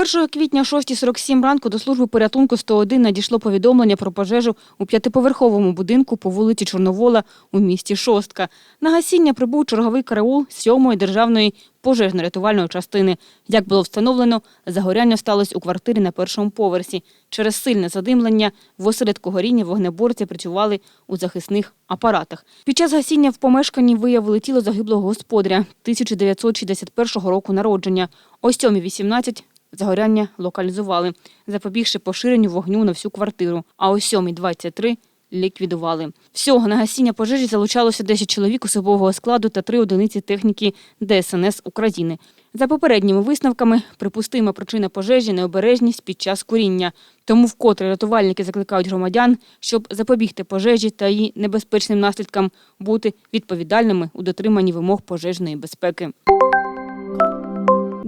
1 квітня о 6.47 ранку до служби порятунку 101 надійшло повідомлення про пожежу у п'ятиповерховому будинку по вулиці Чорновола у місті Шостка. На гасіння прибув черговий караул 7-ї державної пожежно-рятувальної частини. Як було встановлено, загоряння сталося у квартирі на першому поверсі. Через сильне задимлення в осередку горіння вогнеборці працювали у захисних апаратах. Під час гасіння в помешканні виявили тіло загиблого господаря 1961 року народження. О 7.18 загоряння локалізували, запобігши поширенню вогню на всю квартиру. А о 7.23 ліквідували. Всього на гасіння пожежі залучалося 10 чоловік особового складу та 3 одиниці техніки ДСНС України. За попередніми висновками, припустима причина пожежі – необережність під час куріння. Тому вкотре рятувальники закликають громадян, щоб запобігти пожежі та її небезпечним наслідкам, бути відповідальними у дотриманні вимог пожежної безпеки.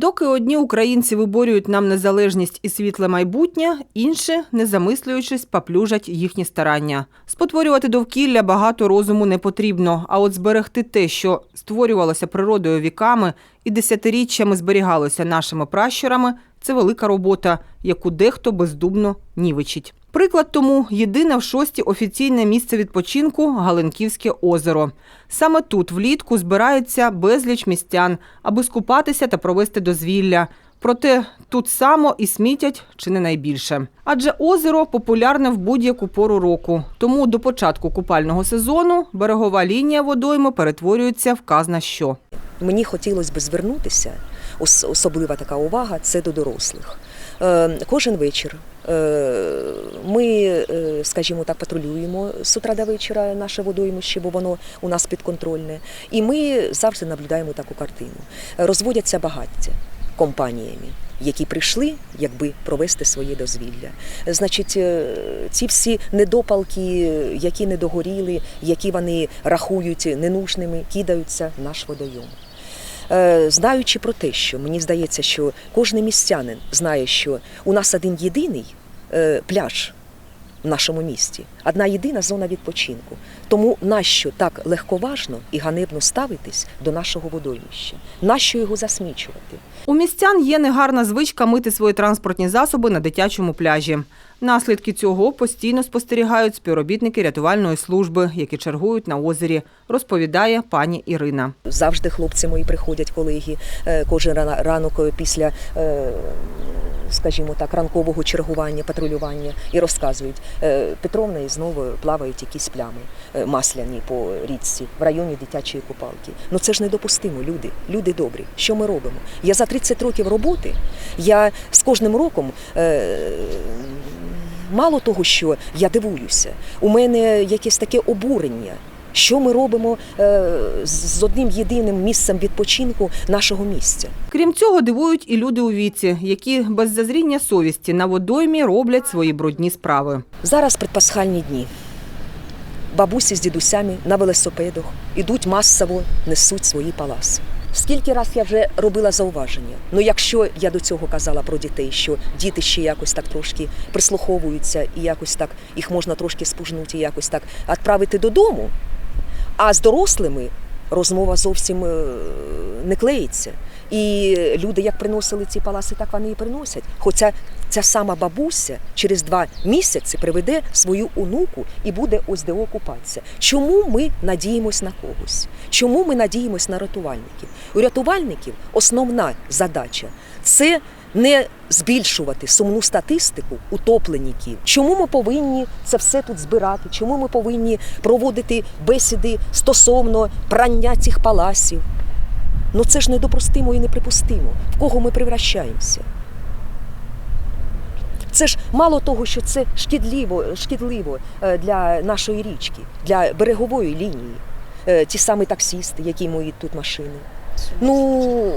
Доки одні українці виборюють нам незалежність і світле майбутнє, інші, не замислюючись, поплюжать їхні старання. Спотворювати довкілля багато розуму не потрібно, а от зберегти те, що створювалося природою віками і десятиріччями зберігалося нашими пращурами, це велика робота, яку дехто бездумно нівичить. Приклад тому єдине в шості офіційне місце відпочинку Галинківське озеро. Саме тут влітку збирається безліч містян, аби скупатися та провести дозвілля. Проте тут само і смітять чи не найбільше. Адже озеро популярне в будь-яку пору року. Тому до початку купального сезону берегова лінія водойми перетворюється в казна що. Мені хотілося б звернутися, особлива така увага це до дорослих. Е, Кожен вечір е, ми, е, скажімо так, патрулюємо з утра до вечора наше водоймище, бо воно у нас підконтрольне. І ми завжди наблюдаємо таку картину. Розводяться багаття компаніями. Які прийшли, якби провести своє дозвілля, значить, ці всі недопалки, які не догоріли, які вони рахують ненужними, кидаються в наш водойом. Е, Знаючи про те, що мені здається, що кожен містянин знає, що у нас один єдиний е, пляж в нашому місті, одна єдина зона відпочинку. Тому нащо так легковажно і ганебно ставитись до нашого водоймища? Нащо його засмічувати? У містян є негарна звичка мити свої транспортні засоби на дитячому пляжі. Наслідки цього постійно спостерігають співробітники рятувальної служби, які чергують на озері, розповідає пані Ірина. Завжди хлопці мої приходять, колеги, е, кожен ранок е, після, е, скажімо так, ранкового чергування, патрулювання і розказують, «Е, Петровна і знову плавають якісь плями е, масляні по річці в районі дитячої купалки. Ну це ж недопустимо, люди, люди добрі. Що ми робимо? Я за 30 років роботи, я з кожним роком. Е, Мало того, що я дивуюся, у мене якесь таке обурення. Що ми робимо е, з з одним єдиним місцем відпочинку нашого місця? Крім цього, дивують і люди у віці, які без зазріння совісті на водоймі роблять свої брудні справи. Зараз предпасхальні дні. Бабусі з дідусями на велосипедах ідуть масово, несуть свої паласи. Скільки раз я вже робила зауваження? Ну, якщо я до цього казала про дітей, що діти ще якось так трошки прислуховуються і якось так їх можна трошки спужнути, і якось так відправити додому, а з дорослими розмова зовсім е, не клеїться. І люди, як приносили ці паласи, так вони і приносять. Хоча ця сама бабуся через два місяці приведе свою онуку і буде ось де окупатися. Чому ми надіємось на когось? Чому ми надіємось на рятувальників? У рятувальників основна задача це не збільшувати сумну статистику утопленників. Чому ми повинні це все тут збирати? Чому ми повинні проводити бесіди стосовно прання цих паласів? Ну це ж недопустимо і неприпустимо. В кого ми превращаємося? Це ж мало того, що це шкідливо, шкідливо е, для нашої річки, для берегової лінії. Е, Ті самі таксісти, які миють тут машини. Ну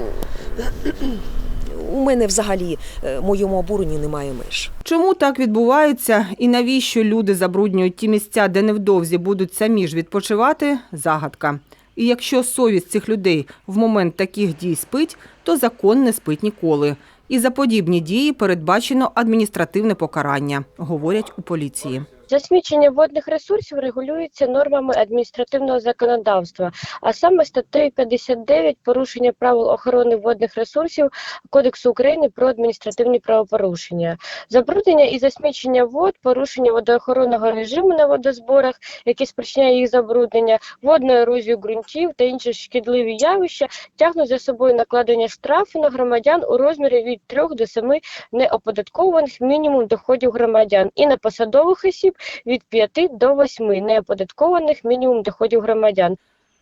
у мене взагалі е, моєму обуренню немає меж. Чому так відбувається і навіщо люди забруднюють ті місця, де невдовзі будуть самі ж відпочивати – загадка. І якщо совість цих людей в момент таких дій спить, то закон не спить ніколи. І за подібні дії передбачено адміністративне покарання, говорять у поліції. Засмічення водних ресурсів регулюється нормами адміністративного законодавства, а саме статтею 59 порушення правил охорони водних ресурсів Кодексу України про адміністративні правопорушення. Забруднення і засмічення вод, порушення водоохоронного режиму на водозборах, які спричиняє їх забруднення, водну ерозію ґрунтів та інші шкідливі явища тягнуть за собою накладення штрафу на громадян у розмірі від 3 до 7 неоподаткованих мінімум доходів громадян і на посадових осіб від 5 до 8 неоподаткованих мінімум доходів громадян.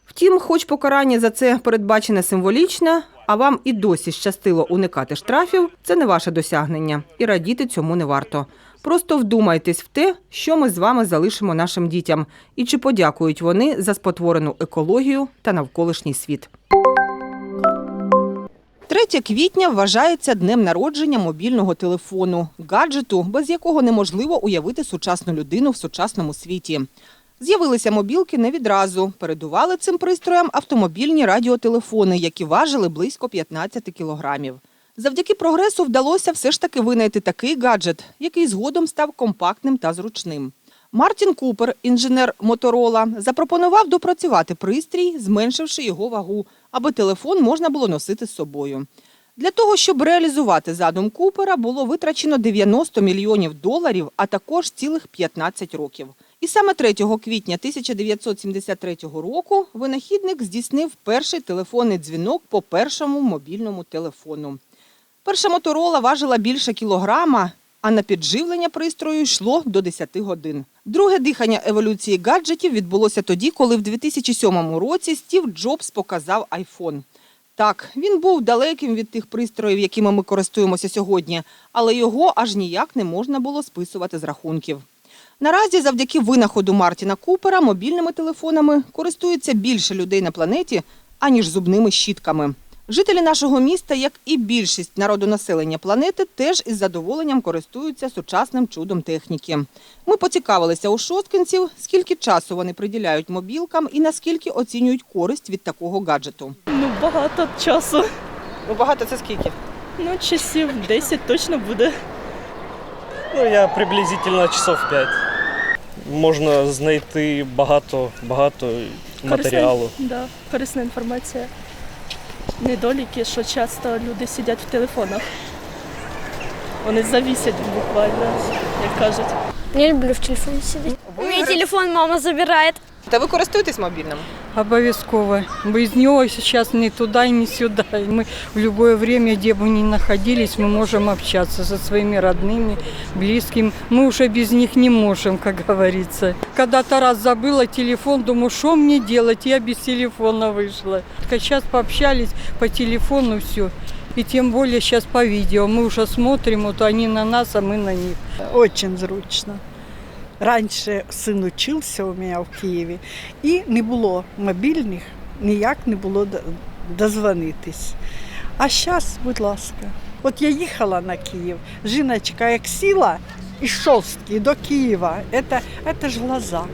Втім, хоч покарання за це передбачене символічне, а вам і досі щастило уникати штрафів, це не ваше досягнення, і радіти цьому не варто. Просто вдумайтесь в те, що ми з вами залишимо нашим дітям, і чи подякують вони за спотворену екологію та навколишній світ. 3 квітня вважається днем народження мобільного телефону, гаджету, без якого неможливо уявити сучасну людину в сучасному світі. З'явилися мобілки не відразу. Передували цим пристроям автомобільні радіотелефони, які важили близько 15 кілограмів. Завдяки прогресу вдалося все ж таки винайти такий гаджет, який згодом став компактним та зручним. Мартін Купер, інженер Моторола, запропонував допрацювати пристрій, зменшивши його вагу, аби телефон можна було носити з собою. Для того, щоб реалізувати задум Купера, було витрачено 90 мільйонів доларів, а також цілих 15 років. І саме 3 квітня 1973 року винахідник здійснив перший телефонний дзвінок по першому мобільному телефону. Перша моторола важила більше кілограма, а на підживлення пристрою йшло до 10 годин. Друге дихання еволюції гаджетів відбулося тоді, коли в 2007 році Стів Джобс показав iPhone. Так, він був далеким від тих пристроїв, якими ми користуємося сьогодні, але його аж ніяк не можна було списувати з рахунків. Наразі, завдяки винаходу Мартіна Купера, мобільними телефонами користується більше людей на планеті, аніж зубними щітками. Жителі нашого міста, як і більшість народонаселення планети, теж із задоволенням користуються сучасним чудом техніки. Ми поцікавилися у шосткинців, скільки часу вони приділяють мобілкам і наскільки оцінюють користь від такого гаджету. Ну, багато часу. Ну багато це скільки? Ну, часів 10 точно буде. Ну, я приблизительно часов 5. Можна знайти багато, багато матеріалу. Корисна, да, корисна інформація. Недоліки, що часто люди сидять в телефонах. Вони завісять буквально, як кажуть. Я люблю в телефоні сидіти. У меня телефон мама забирает. Та ви користуєтесь мобільним? Обов'язково. Без нього зараз ні туди, ні сюди. Ми в любое время, де б ми не знаходились, ми можемо общаться зі своїми родними, близькими. Ми вже без них не можемо, як говориться. Коли то раз забула телефон, думаю, що мені робити, я без телефона вийшла. Зараз пообщались по телефону, все. И тем более сейчас по видео. Мы уже смотрим, вот они на нас, а мы на них. Очень зручно. Раніше син учився у мене в Києві, і не було мобільних, ніяк не було до- дозвонитись. А зараз, будь ласка, от я їхала на Київ, жіночка як сіла із Шостки до Києва, це, це ж глаза.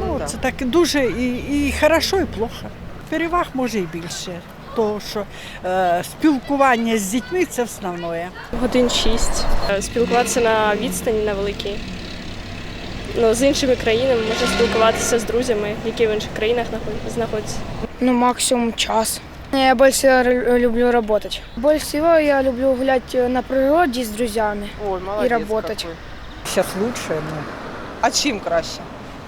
Ну, це так дуже і, і хорошо, і плохо. Переваг може і більше. Того, що е, спілкування з дітьми це основне. Годин 6. Спілкуватися на відстані на великій. Ну, з іншими країнами можна спілкуватися з друзями, які в інших країнах знаходяться. Ну, максимум час. Я больше люблю работать. Больше всего я люблю гулять на природе с друзьями. Ой, молодець работать. Сейчас лучше, ну, А чим краще?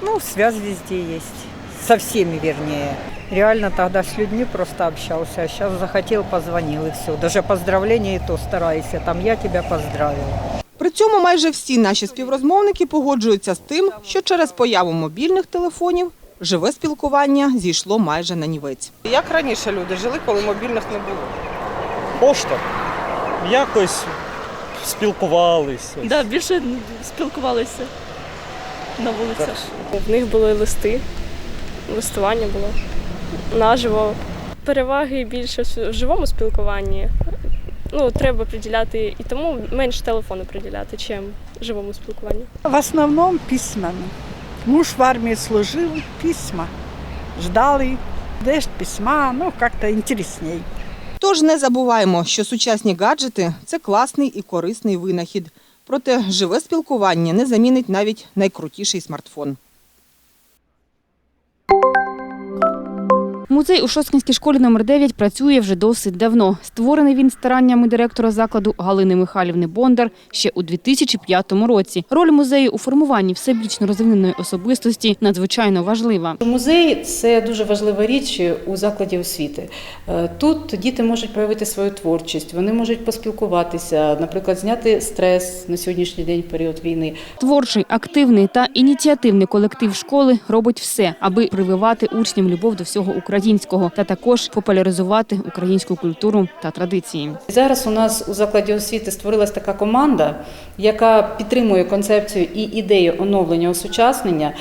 Ну, связь везде есть. Со всеми, вернее. Реально тогда с людьми просто общался, а сейчас захотел, позвонил и все. Даже поздравления и то старайся, там я тебя поздравил. При цьому майже всі наші співрозмовники погоджуються з тим, що через появу мобільних телефонів живе спілкування зійшло майже на нівець. Як раніше люди жили, коли мобільних не було? Пошта. Якось спілкувалися. Да, більше спілкувалися на вулицях. В них були листи, листування було наживо. Переваги більше в живому спілкуванні. Ну, треба приділяти і тому менше телефону приділяти, чим живому спілкуванню. В основном письмами. Муж в армии служил, письма. Ждали, дождь, письма, ну, как-то интересней. Тож не забуваємо, що сучасні гаджети це класний і корисний винахід. Проте живе спілкування не замінить навіть найкрутіший смартфон. Музей у Шосткинській школі номер 9 працює вже досить давно. Створений він стараннями директора закладу Галини Михайлівни Бондар ще у 2005 році. Роль музею у формуванні всебічно розвиненої особистості надзвичайно важлива. Музей це дуже важлива річ у закладі освіти. Е, Тут діти можуть проявити свою творчість, вони можуть поспілкуватися, наприклад, зняти стрес на сьогоднішній день в період війни. Творчий, активний та ініціативний колектив школи робить все, аби прививати учням любов до всього українського та також популяризувати українську культуру та традиції. Зараз у нас у закладі освіти створилась така команда, яка підтримує концепцію і ідею оновлення осучаснення.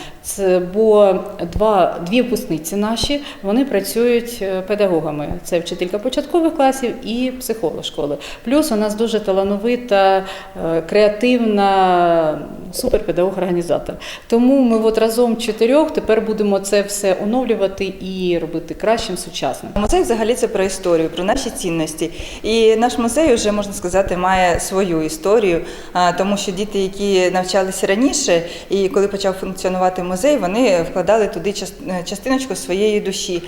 Бо два дві випускниці наші вони працюють е, педагогами. Це вчителька початкових класів і психолог школи. Плюс у нас дуже талановита, е, креативна суперпедагог-організатор. Тому ми от разом чотирьох тепер будемо це все оновлювати і робити кращим сучасним. Музей взагалі це про історію, про наші цінності. І наш музей вже можна сказати має свою історію, тому що діти, які навчалися раніше, і коли почав функціонувати музей, вони вкладали туди частиночку своєї душі.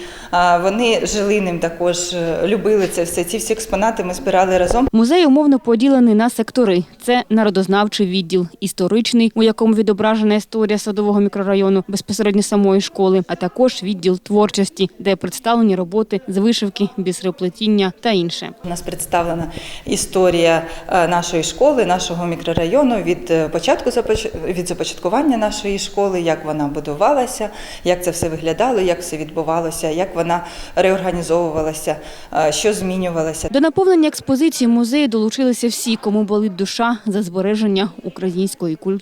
Вони жили ним також, е, любили це все. Ці всі експонати ми збирали разом. Музей умовно поділений на сектори. Це народознавчий відділ, історичний, у якому відображена історія садового мікрорайону безпосередньо самої школи, а також відділ творчості, де представлені роботи з вишивки, бісероплетіння та інше. У нас представлена історія е, нашої школи, нашого мікрорайону від е, початку від започаткування нашої школи, як вона будувалася, як це все виглядало, як все відбувалося, як вона реорганізовувалася, е, що змінювалося. До наповнення експозиції музею долучилися всі, кому болить душа за збереження української культури.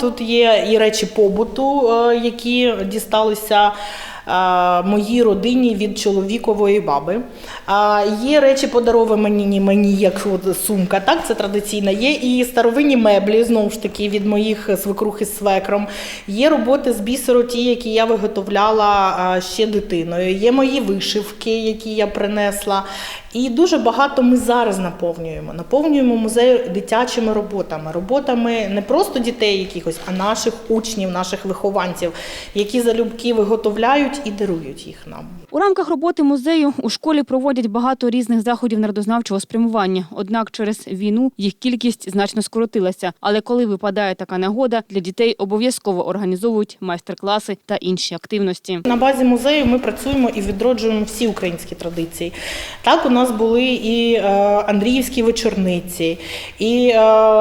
Тут є і речі побуту, е, які дісталися моїй родині від чоловікової баби. А Є речі подаровані мені, як от сумка, так це традиційна. Є і старовинні меблі, знову ж таки, від моїх свекрух із свекром. Є роботи з бісеру, ті, які я виготовляла е, ще дитиною. Є мої вишивки, які я принесла. І дуже багато ми зараз наповнюємо. Наповнюємо музей дитячими роботами, роботами не просто дітей якихось, а наших учнів, наших вихованців, які залюбки виготовляють і дарують їх нам. У рамках роботи музею у школі проводять багато різних заходів народознавчого спрямування. Однак через війну їх кількість значно скоротилася. Але коли випадає така нагода, для дітей обов'язково організовують майстер-класи та інші активності. На базі музею ми працюємо і відроджуємо всі українські традиції. Так, у нас були і е, Андріївські вечорниці, і е,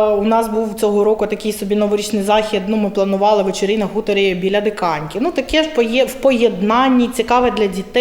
у нас був цього року такий собі новорічний захід. Ну, ми планували вечорі на хуторі біля диканьки. Ну, таке ж в поєднанні, цікаве для дітей,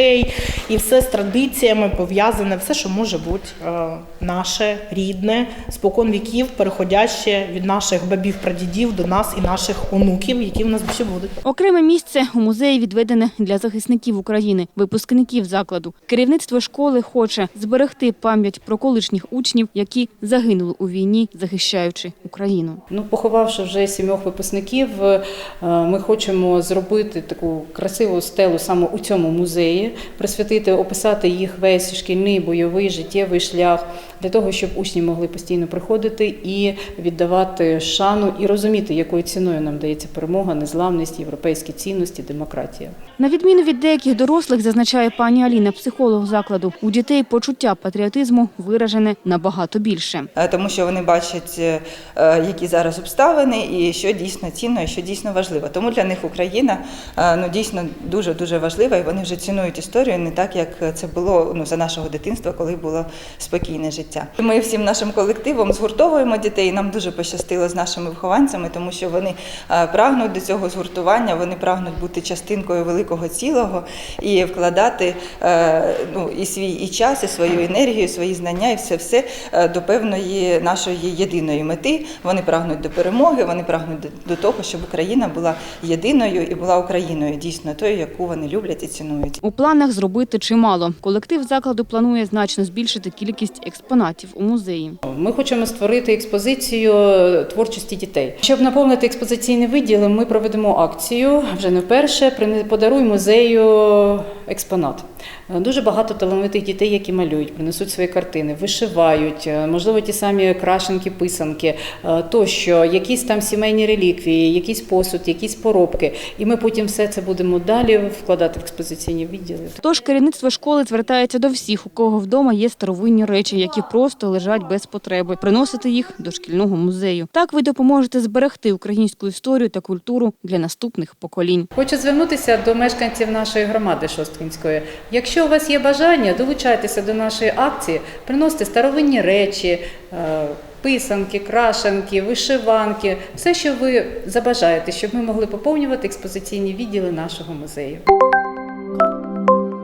і все з традиціями пов'язане, все, що може бути е, наше, рідне, спокон віків, переходяще від наших бабів-прадідів до нас і наших онуків, які в нас ще будуть. Окреме місце у музеї відведене для захисників України, випускників закладу. Керівництво школи хоче зберегти пам'ять про колишніх учнів, які загинули у війні, захищаючи Україну. Ну, поховавши вже сімьох випускників, е, ми хочемо зробити таку красиву стелу саме у цьому музеї, присвятити, описати їх весь шкільний бойовий життєвий шлях для того, щоб учні могли постійно приходити і віддавати шану і розуміти, якою ціною нам дається перемога, незламність, європейські цінності, демократія. На відміну від деяких дорослих, зазначає пані Аліна, психолог закладу, у дітей почуття патріотизму виражене набагато більше. Е, тому що вони бачать, е, е, які зараз обставини, і що дійсно цінно, і що дійсно важливо. Тому для них Україна ну дійсно дуже дуже важлива, і вони вже цінують історію не так, як це було ну за нашого дитинства, коли було спокійне життя. Ми всім нашим колективом згуртовуємо дітей. Нам дуже пощастило з нашими вихованцями, тому що вони прагнуть до цього згуртування, вони прагнуть бути частинкою великого цілого і вкладати е, ну і свій і час, і свою енергію, і свої знання, і все все е, до певної нашої єдиної мети. Вони прагнуть до перемоги, вони прагнуть до того, щоб Україна була єдиною і була Україною, дійсно тою, яку вони люблять і цінують. Планах зробити чимало. Колектив закладу планує значно збільшити кількість експонатів у музеї. Ми хочемо створити експозицію творчості дітей. Щоб наповнити експозиційні виділи, ми проведемо акцію вже не вперше. Подаруй музею експонат. Е, Дуже багато талановитих дітей, які малюють, принесуть свої картини, вишивають, е, можливо, ті самі крашенки, писанки, е, тощо, якісь там сімейні реліквії, якийсь посуд, якісь поробки. І ми потім все це будемо далі вкладати в експозиційні відділи. Тож керівництво школи звертається до всіх, у кого вдома є старовинні речі, які просто лежать без потреби, приносити їх до шкільного музею. Так ви допоможете зберегти українську історію та культуру для наступних поколінь. Хочу звернутися до мешканців нашої громади Шосткінської. Якщо у вас є бажання, долучайтеся до нашої акції, приносите старовинні речі, е, писанки, крашенки, вишиванки, все, що ви забажаєте, щоб ми могли поповнювати експозиційні відділи нашого музею.